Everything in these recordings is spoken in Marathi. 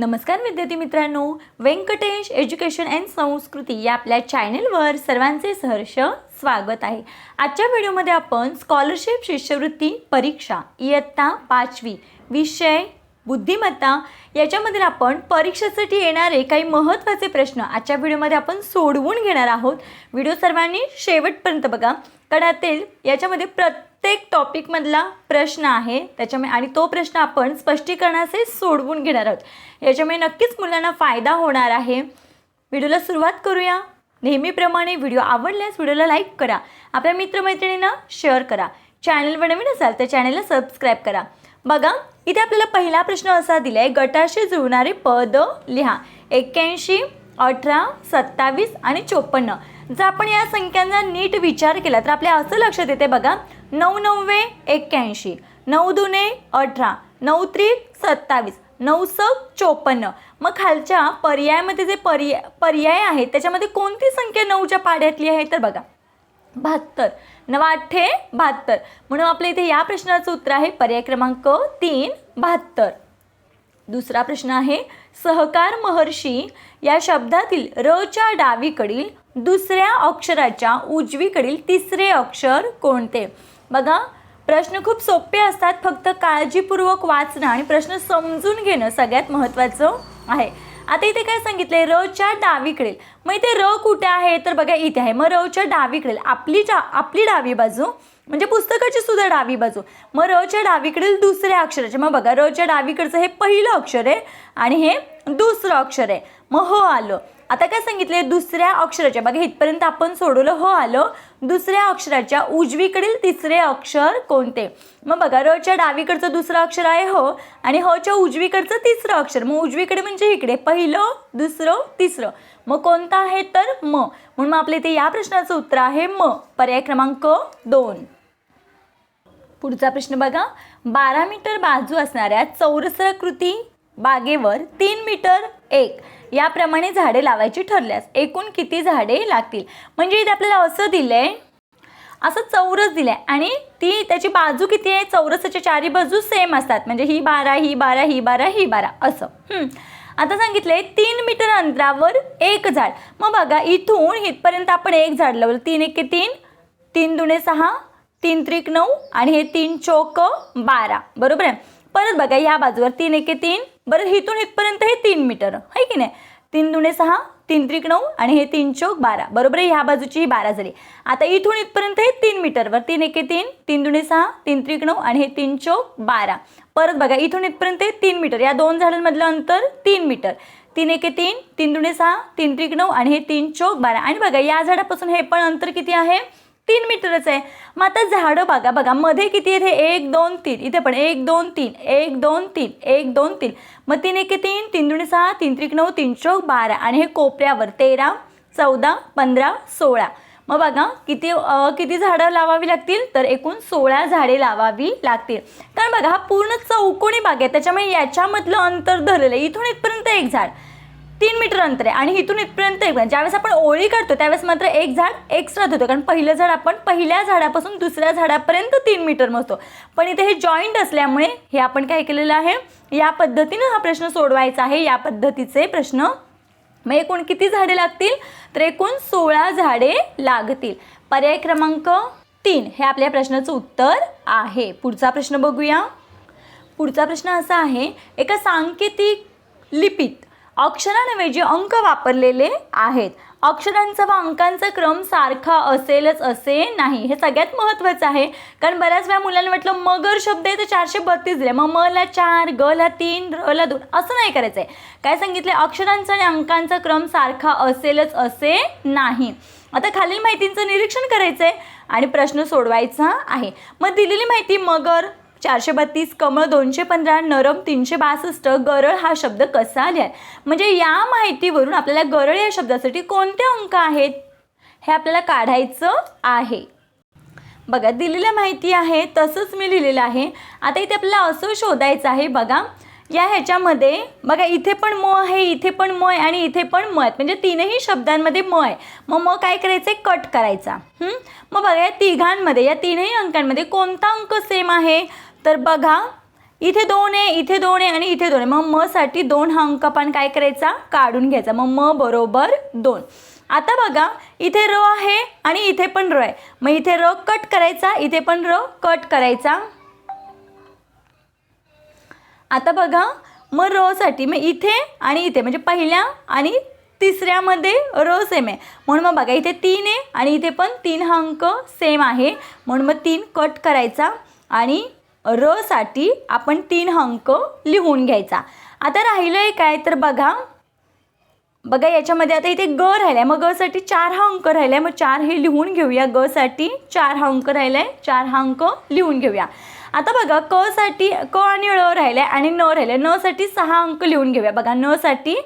नमस्कार विद्यार्थी मित्रांनो. व्यंकटेश एज्युकेशन अँड संस्कृती या आपल्या चॅनेलवर सर्वांचे सहर्ष स्वागत आहे. आजच्या व्हिडिओमध्ये आपण स्कॉलरशिप शिष्यवृत्ती परीक्षा इयत्ता पाचवी विषय बुद्धिमत्ता याच्यामधील आपण परीक्षेसाठी येणारे काही महत्त्वाचे प्रश्न आजच्या व्हिडिओमध्ये आपण सोडवून घेणार आहोत. व्हिडिओ सर्वांनी शेवटपर्यंत बघा. कडातील याच्यामध्ये प्रत्येक टॉपिकमधला प्रश्न आहे. त्याच्यामुळे आणि तो प्रश्न आपण स्पष्टीकरणाचे सोडवून घेणार आहोत. याच्यामुळे नक्कीच मुलांना फायदा होणार आहे. व्हिडिओला सुरुवात करूया. नेहमीप्रमाणे व्हिडिओ आवडल्यास व्हिडिओला लाईक करा. आपल्या मित्रमैत्रिणींना शेअर करा. चॅनलवर नवीन असाल तर चॅनलला सबस्क्राईब करा. बघा इथे आपल्याला पहिला प्रश्न असा दिला आहे गटाशी जुळणारे पद लिहा. एक्क्याऐंशी अठरा सत्तावीस आणि चोपन्न. जर आपण या संख्यांचा नीट विचार केला तर आपल्या असं लक्षात येते बघा नऊ नव्वे एक्क्याऐंशी नऊ दुने अठरा नऊ त्रिक सत्तावीस नऊ सक चोपन्न. मग खालच्या पर्यायामध्ये जे पर्याय पर्याय आहेत त्याच्यामध्ये कोणती संख्या नऊच्या पाड्यातली आहे? तर बघा बहात्तर. नवाठे बहात्तर. म्हणून आपल्या इथे या प्रश्नाचं उत्तर आहे पर्याय क्रमांक तीन बहात्तर. दुसरा प्रश्न आहे सहकार महर्षी या शब्दातील रच्या डावीकडील दुसऱ्या अक्षराच्या उजवीकडील तिसरे अक्षर कोणते? बघा प्रश्न खूप सोपे असतात फक्त काळजीपूर्वक वाचणं आणि प्रश्न समजून घेणं सगळ्यात महत्त्वाचं आहे. आता इथे काय सांगितलंय? रच्या डावीकडील. मग इथे र कुठे आहे? तर बघा इथे आहे. मग रच्या डावीकडील. आपली डा आपली डावी बाजू म्हणजे पुस्तकाची सुद्धा डावी बाजू. मग रच्या डावीकडील दुसऱ्या अक्षराचे मग बघा रच्या डावीकडचं हे पहिलं अक्षर आहे आणि हे दुसरं अक्षर आहे. मग ह आलं. आता काय सांगितले दुसऱ्या अक्षराच्या. बघा इथपर्यंत आपण सोडवलं हो आलं. दुसऱ्या अक्षराच्या. उजवीकडील तिसरे अक्षर कोणते? मग बघा रच्या डावीकडचं दुसरं अक्षर आहे हो. आणि हच्या उजवीकडचं तिसरं अक्षर. मग उजवीकडे म्हणजे इकडे. पहिलं दुसरं तिसरं. मग कोणतं आहे? तर म. म्हणून मग आपल्या इथे या प्रश्नाचं उत्तर आहे म. पर्याय क्रमांक दोन. पुढचा प्रश्न बघा. बारा मीटर बाजू असणाऱ्या चौरसाकृती बागेवर तीन मीटर एक. याप्रमाणे झाडे लावायची ठरल्यास एकूण किती झाडे लागतील? म्हणजे इथे आपल्याला असं दिलं आहे असं चौरस दिलं आहे आणि ती त्याची बाजू किती आहे? चौरसाच्या चारी बाजू सेम असतात. म्हणजे ही बारा ही बारा ही बारा ही बारा. असं. आता सांगितलंय तीन मीटर अंतरावर एक झाड. मग बघा इथून इथपर्यंत आपण एक झाड लावलं. तीन एके तीन तीन दुणे सहा तीन त्रिक नऊ आणि हे तीन चोक बारा. बरोबर आहे? परत बघा या बाजूवर तीन एके तीन बरं इथून इथपर्यंत हे तीन मीटर आहे की नाही? तीन दुणे सहा तीन त्रिक नऊ आणि हे तीन चौक बारा. बरोबर आहे ह्या बाजूची ही बारा झाली. आता इथून इथपर्यंत हे तीन मीटरवर तीन एके तीन तीन दुणे सहा तीन त्रिक नऊ आणि हे तीन चौक बारा. परत बघा इथून इथपर्यंत हे तीन मीटर या दोन झाडांमधलं अंतर तीन मीटर. तीन एके तीन तीन दुणे सहा तीन त्रिक नऊ आणि हे तीन चौक बारा. आणि बघा या झाडापासून हे पण अंतर किती आहे? तीन मीटरच आहे. मग आता झाडं बघा बघा. मध्ये किती आहेत हे? एक दोन तीन. इथे पण एक दोन तीन. एक दोन तीन. एक दोन तीन. मग तीन एके तीन. तीन दोन सहा तीन त्रिक नऊ तीन चौक बारा. आणि हे कोपऱ्यावर तेरा चौदा पंधरा सोळा. मग बघा किती किती झाडं लावावी लागतील? तर एकूण सोळा झाडे लावावी लागतील. कारण बघा हा पूर्ण चौकोनी बाग आहे. त्याच्यामुळे याच्यामधलं अंतर धरलेलं आहे. इथून इथपर्यंत एक झाड. तीन मीटर अंतर आहे. आणि इथून इथपर्यंत एक म्हणजे ज्यावेळेस आपण ओळी काढतो त्यावेळेस मात्र एक झाड एक्स्ट्रा धरतो कारण पहिलं झाड आपण पहिल्या झाडापासून दुसऱ्या झाडापर्यंत तीन मीटर मोजतो. पण इथे हे जॉईंट असल्यामुळे हे आपण काय केलेलं आहे? या पद्धतीनं हा प्रश्न सोडवायचा आहे. या पद्धतीचे प्रश्न. मग एकूण किती झाडे लागतील? तर एकूण सोळा झाडे लागतील. पर्याय क्रमांक तीन. हे आपल्या प्रश्नाचं उत्तर आहे. पुढचा प्रश्न बघूया. पुढचा प्रश्न असा आहे एका सांकेतिक लिपीत अक्षरांऐवजी अंक वापरलेले आहेत. अक्षरांचा व अंकांचा क्रम सारखा असेलच असे नाही. हे सगळ्यात महत्त्वाचं आहे. कारण बऱ्याच वेळा मुलांना म्हटलं मगर शब्द आहे तर चारशे बत्तीस दिले. मग म ला चार ग ला तीन र ला दोन असं नाही करायचं आहे काय सांगितलं अक्षरांचा आणि अंकांचा क्रम सारखा असेलच असे नाही. आता खालील माहितींचं निरीक्षण करायचं आहे आणि प्रश्न सोडवायचा आहे. मग दिलेली माहिती मगर चारशे बत्तीस कमळ दोनशे पंधरा नरम तीनशे बासष्ट गरळ हा शब्द कसा लिहाय म्हणजे या माहितीवरून आपल्याला गरळ या शब्दासाठी कोणते अंक आहेत? हे आपल्याला काढायचं आहे. बघा दिलेल्या माहिती आहे तसंच मी लिहिलेलं आहे. आता इथे आपल्याला असं शोधायचं आहे बघा. या ह्याच्यामध्ये बघा इथे पण म आहे इथे पण म आहे आणि इथे पण म आहेत. म्हणजे तीनही शब्दांमध्ये म आहे. मग म काय करायचं आहे कट करायचा. मग बघा या तिघांमध्ये या तीनही अंकांमध्ये कोणता अंक सेम आहे? तर बघा इथे दोन आहे इथे दोन आहे आणि इथे दोन आहे. मग म साठी दोन हा अंक आपण काय करायचा? काढून घ्यायचा. मग म बरोबर दोन. आता बघा इथे र आहे आणि इथे पण र आहे. मग इथे र कट करायचा इथे पण र कट करायचा. आता बघा मग र साठी मग इथे आणि इथे म्हणजे पहिल्या आणि तिसऱ्यामध्ये र सेम आहे. म्हणून मग बघा इथे तीन आहे आणि इथे पण तीन हा अंक सेम आहे. म्हणून मग तीन कट करायचा आणि र साठी आपण तीन अंक लिहून घ्यायचा. आता राहिलं आहे काय? तर बघा. बघा याच्यामध्ये आता इथे ग राहिलाय. मग गसाठी चार हा अंक राहिलाय. मग चार हे लिहून घेऊया. गसाठी चार हा अंक राहिलाय. चार हा अंक लिहून घेऊया. आता बघा क साठी क आणि ळ राहिलाय आणि न राहिलाय. न साठी सहा अंक लिहून घेऊया. बघा न साठी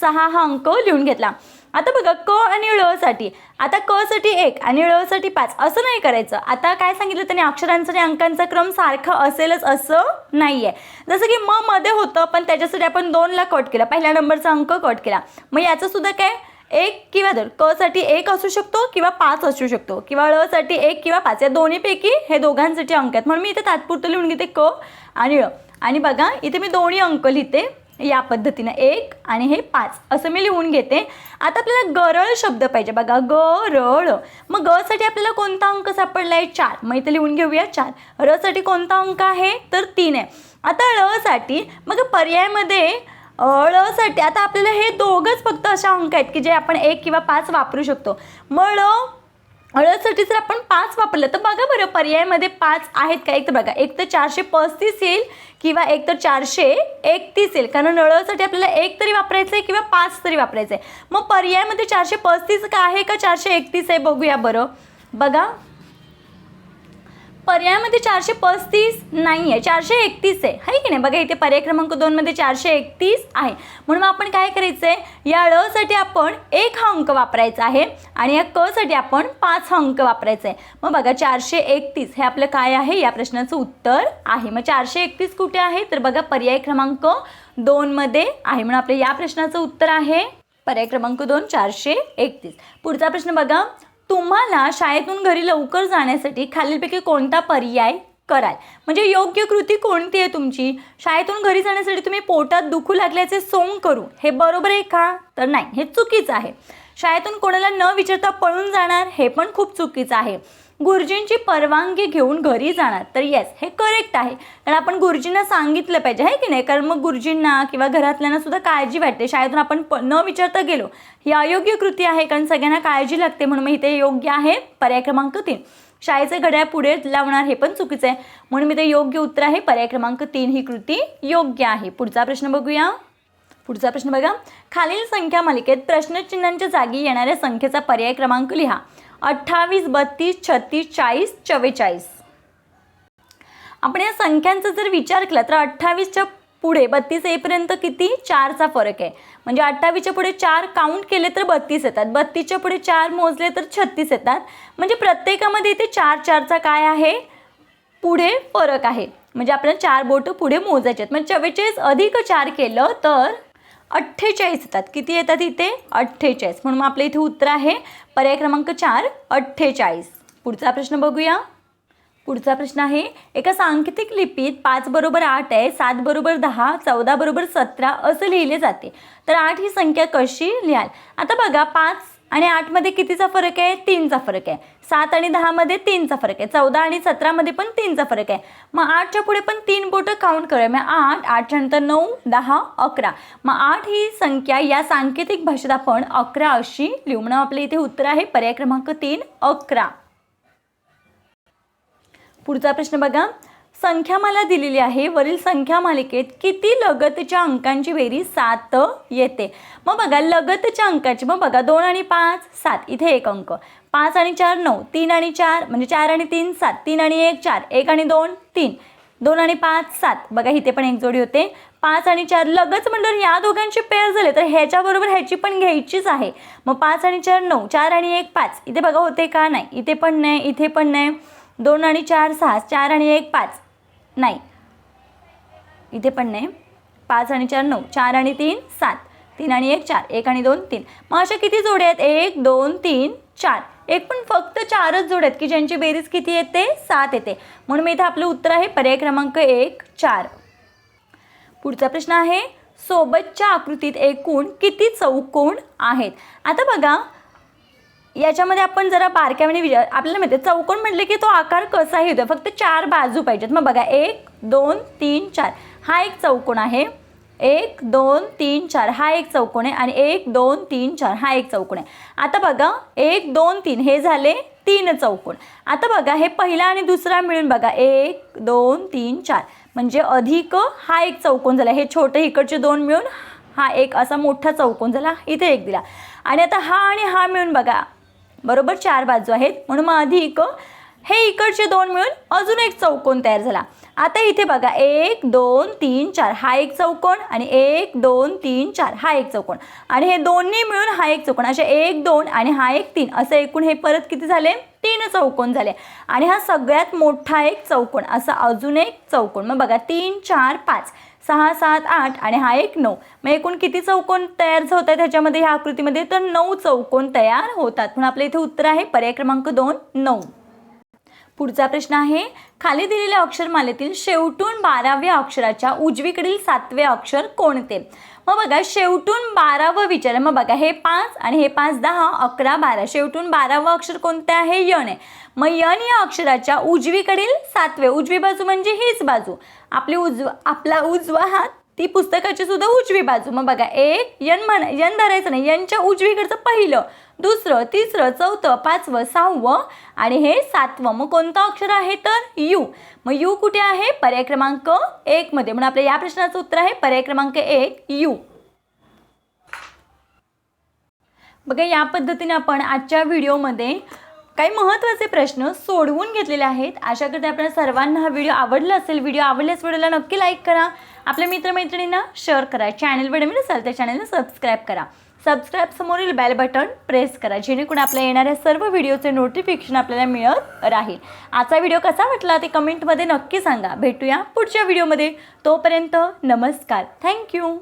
सहा हा अंक लिहून घेतला. आता बघा क आणि ळ साठी. आता क साठी एक आणि ळसाठी साठी पाच. असं नाही करायचं. आता काय सांगितलं त्याने? अक्षरांचा आणि अंकांचा क्रम सारखा असेलच असं नाही आहे जसं की म मध्ये होतं पण त्याच्यासाठी आपण दोनला कट केला. पहिल्या नंबरचा अंक कट केला. मग याचं सुद्धा काय? एक किंवा दोन. क साठी एक असू शकतो किंवा पाच असू शकतो. किंवा ळ साठी एक किंवा पाच. या दोन्हीपैकी हे दोघांसाठी अंक आहेत. म्हणून मी इथे तात्पुरतं लिहून घेते क आणि ळ. आणि बघा इथे मी दोन्ही अंक लिहिते. या पद्धतीनं एक आणि हे पाच. असं मी लिहून घेते. आता आपल्याला गरळ शब्द पाहिजे बघा. गरळ. मग ग साठी आपल्याला कोणता अंक सापडला आहे चार. मग इथे लिहून घेऊया. चार. र साठी कोणता अंक आहे? तर तीन आहे. आता ळ साठी मग पर्यायामध्ये ळ साठी आता आपल्याला हे दोघंच फक्त अशा अंक आहेत की जे आपण एक किंवा पाच वापरू शकतो. मग ळ जर आपण पाच वापरलं तर बघा बरं पर्यायामध्ये पाच आहेत का? एक तर बघा एक तर चारशे पस्तीस येईल किंवा एक तर चारशे एकतीस येईल. कारण नळसाठी आपल्याला एक तरी वापरायचं आहे किंवा पाच तरी वापरायचं आहे मग पर्यायामध्ये चारशे पस्तीस का आहे का चारशे एकतीस आहे बघूया बरं. बघा. पर्यायामध्ये चारशे पस्तीस नाही आहे चारशे एकतीस आहे. आहे की नाही? बघा इथे पर्याय क्रमांक दोनमध्ये चारशे एकतीस आहे. म्हणून मग आपण काय करायचं आहे या ळसाठी आपण एक हा अंक वापरायचा आहे आणि या कसाठी आपण पाच हा अंक वापरायचा आहे. मग बघा चारशे एकतीस हे आपलं काय आहे? या प्रश्नाचं उत्तर आहे. मग चारशे एकतीस कुठे आहे? तर बघा पर्याय क्रमांक दोनमध्ये आहे. म्हणून आपल्या या प्रश्नाचं उत्तर आहे. पर्याय क्रमांक दोन चारशे एकतीस. पुढचा प्रश्न बघा. तुम्हाला शाळेतून घरी लवकर जाण्यासाठी खालीलपैकी कोणता पर्याय कराल? म्हणजे योग्य कृती कोणती आहे तुमची? शाळेतून घरी जाण्यासाठी तुम्ही पोटात दुखू लागल्याचे सोंग करू हे बरोबर आहे का? तर नाही हे चुकीचं आहे. शाळेतून कोणाला न विचारता पळून जाणार हे पण खूप चुकीचं आहे. गुरुजींची परवानगी घेऊन घरी जाणार. तर येस हे करेक्ट आहे. कारण आपण गुरुजींना सांगितलं पाहिजे आहे की नाही? कारण मग गुरुजींना किंवा घरातल्यांना सुद्धा काळजी वाटते. शाळेतून आपण प न विचारता गेलो ही अयोग्य कृती आहे कारण सगळ्यांना काळजी लागते म्हणून मग इथे योग्य आहे पर्याय क्रमांक तीन. शाळेचे घड्याळ पुढे लावणार हे पण चुकीचं आहे. म्हणून मी ते योग्य उत्तर आहे पर्याय क्रमांक तीन ही कृती योग्य आहे. पुढचा प्रश्न बघूया. पुढचा प्रश्न बघा. खालील संख्या मालिकेत प्रश्नचिन्हांच्या जागी येणाऱ्या संख्येचा पर्याय क्रमांक लिहा. अठ्ठावीस बत्तीस छत्तीस चाळीस चव्वेचाळीस. आपण या संख्यांचा जर विचार केला तर अठ्ठावीसच्या पुढे बत्तीस येईपर्यंत किती? चारचा फरक आहे. म्हणजे अठ्ठावीसच्या पुढे चार काउंट केले तर बत्तीस येतात. बत्तीसच्या पुढे चार मोजले तर छत्तीस येतात. म्हणजे प्रत्येकामध्ये इथे चार चारचा काय आहे? पुढे फरक आहे. म्हणजे आपल्याला चार बोटं पुढे मोजायचे आहेत. म्हणजे चव्वेचाळीस अधिक चार केलं तर अठ्ठेचाळीस येतात. किती येतात इथे? अठ्ठेचाळीस. म्हणून मग आपल्या इथे उत्तर आहे पर्याय क्रमांक चार अठ्ठेचाळीस. पुढचा प्रश्न बघूया. पुढचा प्रश्न आहे एका सांकेतिक लिपीत पाच बरोबर आठ आहे सात बरोबर दहा चौदा बरोबर सतरा असं लिहिले जाते. तर आठ ही संख्या कशी लिहाल? आता बघा पाच आणि आठमध्ये कितीचा फरक आहे? तीनचा फरक आहे. सात आणि दहामध्ये तीनचा फरक आहे. चौदा आणि सतरामध्ये पण तीनचा फरक आहे. मग आठच्या पुढे पण तीन बोटं काउंट करूया. मग आठ आठच्या नंतर नऊ दहा अकरा. मग आठ ही संख्या या सांकेतिक भाषेत आपण अकरा अशी लिहू. म्हणून आपल्या इथे उत्तर आहे पर्याय क्रमांक तीन अकरा. पुढचा प्रश्न बघा. संख्यामाला दिलेली आहे. वरील संख्या मालिकेत किती लगतच्या अंकांची बेरीज सात येते. मग बघा लगतच्या अंकाची मग बघा दोन आणि पाच सात. इथे एक अंक. पाच आणि चार नऊ. तीन आणि चार म्हणजे चार आणि तीन सात. तीन आणि एक चार. एक आणि दोन तीन. दोन आणि पाच सात. बघा इथे पण एक जोडी होते. पाच आणि चार लगच म्हणलं या दोघांची पेअर झाले तर ह्याच्याबरोबर ह्याची पण घ्यायचीच आहे. मग पाच आणि चार नऊ. चार आणि एक पाच. इथे बघा होते का नाही? इथे पण नाही इथे पण नाही. दोन आणि चार सहा. चार आणि एक पाच. नाही. इथे पण नाही. पाच आणि चार नऊ. चार आणि तीन सात. तीन आणि एक चार. एक आणि दोन तीन. मग अशा किती जोड्या आहेत? एक दोन तीन चार. एक पण फक्त चारच जोड्या आहेत की ज्यांची बेरीज किती येते सात येते. म्हणून मी इथे आपलं उत्तर आहे पर्याय क्रमांक एक चार. पुढचा प्रश्न आहे सोबतच्या आकृतीत एकूण किती चौकोन आहेत? आता बघा याच्यामध्ये आपण जरा बारक्यामध्ये म्हणजे विचार आपल्याला माहिती आहे चौकोन म्हटलं की तो आकार कसाही होतो. फक्त चार बाजू पाहिजेत. मग बघा एक दोन तीन चार. हा एक चौकोन आहे. एक दोन तीन चार. हा एक चौकोन आहे. आणि एक दोन तीन चार. हा एक चौकोन आहे. आता बघा एक दोन तीन. हे झाले तीन चौकोन. आता बघा हे पहिला आणि दुसरा मिळून बघा. एक दोन तीन चार. म्हणजे अधिक हा एक चौकोन झाला. हे छोटे इकडचे दोन मिळून हा एक असा मोठा चौकोन झाला. इथे एक दिला. आणि आता हा आणि हा मिळून बघा. बरोबर चार बाजू आहेत. म्हणून मग अधिक हे इकडचे दोन मिळून अजून एक चौकोन तयार झाला. आता इथे बघा एक दोन तीन चार हा एक चौकोन आणि एक दोन तीन चार हा एक चौकोन. आणि हे दोन्ही मिळून हा एक चौकोन. असे एक दोन आणि हा एक तीन. असं एकूण हे परत किती झाले? तीन चौकोन झाले. आणि हा सगळ्यात मोठा एक चौकोन असा अजून एक चौकोन. मग बघा तीन चार पाच. सहा सात आठ आणि हा एक नऊ. मग एकूण किती चौकोन तयार होत आहेत ह्याच्यामध्ये ह्या आकृतीमध्ये? तर नऊ चौकोन तयार होतात. म्हणून आपल्या इथे उत्तर आहे पर्याय क्रमांक दोन नऊ. पुढचा प्रश्न आहे खाली दिलेल्या अक्षरमालेतील शेवटून बाराव्या अक्षराच्या उजवीकडील सातवे अक्षर कोणते? मग बघा शेवटून बारावं विचार मग बघा हे पाच आणि हे पाच दहा अकरा बारा. शेवटून बारावं अक्षर कोणते आहे? यण आहे. मग यण या अक्षराच्या उजवीकडील सातवे. उजवी बाजू म्हणजे हीच बाजू. आपली उजवा आपला उजवा हात ती पुस्तकाची सुद्धा उजवी बाजू. मग बघा एक यन म्हणा यन धरायचं नाही यनच्या उजवीकडचं पहिलं दुसरं तिसरं चौथं पाचवं सहावं आणि हे सातवं. मग कोणतं अक्षर आहे तर यू. मग यू कुठे आहे? पर्याय क्रमांक एकमध्ये म्हणून आपल्या या प्रश्नाचं उत्तर आहे पर्याय क्रमांक एक यू. बघा या पद्धतीने आपण आजच्या व्हिडिओमध्ये काही महत्त्वाचे प्रश्न सोडवून घेतलेले आहेत. अशा करते आपल्या सर्वांना हा व्हिडिओ आवडला असेल व्हिडिओ आवडल्यास व्हिडिओला नक्की लाईक करा. आपल्या मित्रमैत्रिणींना शेअर करा. चॅनलवर नवीन असाल त्या चॅनलला सबस्क्राईब करा. सबस्क्राईब समोरील बेल बटन प्रेस करा. जेणेकरून आपल्या येणाऱ्या सर्व व्हिडिओचे नोटिफिकेशन आपल्याला मिळत राहील. आजचा व्हिडिओ कसा वाटला ते कमेंटमध्ये नक्की सांगा. भेटूया पुढच्या व्हिडिओमध्ये तोपर्यंत नमस्कार. थँक्यू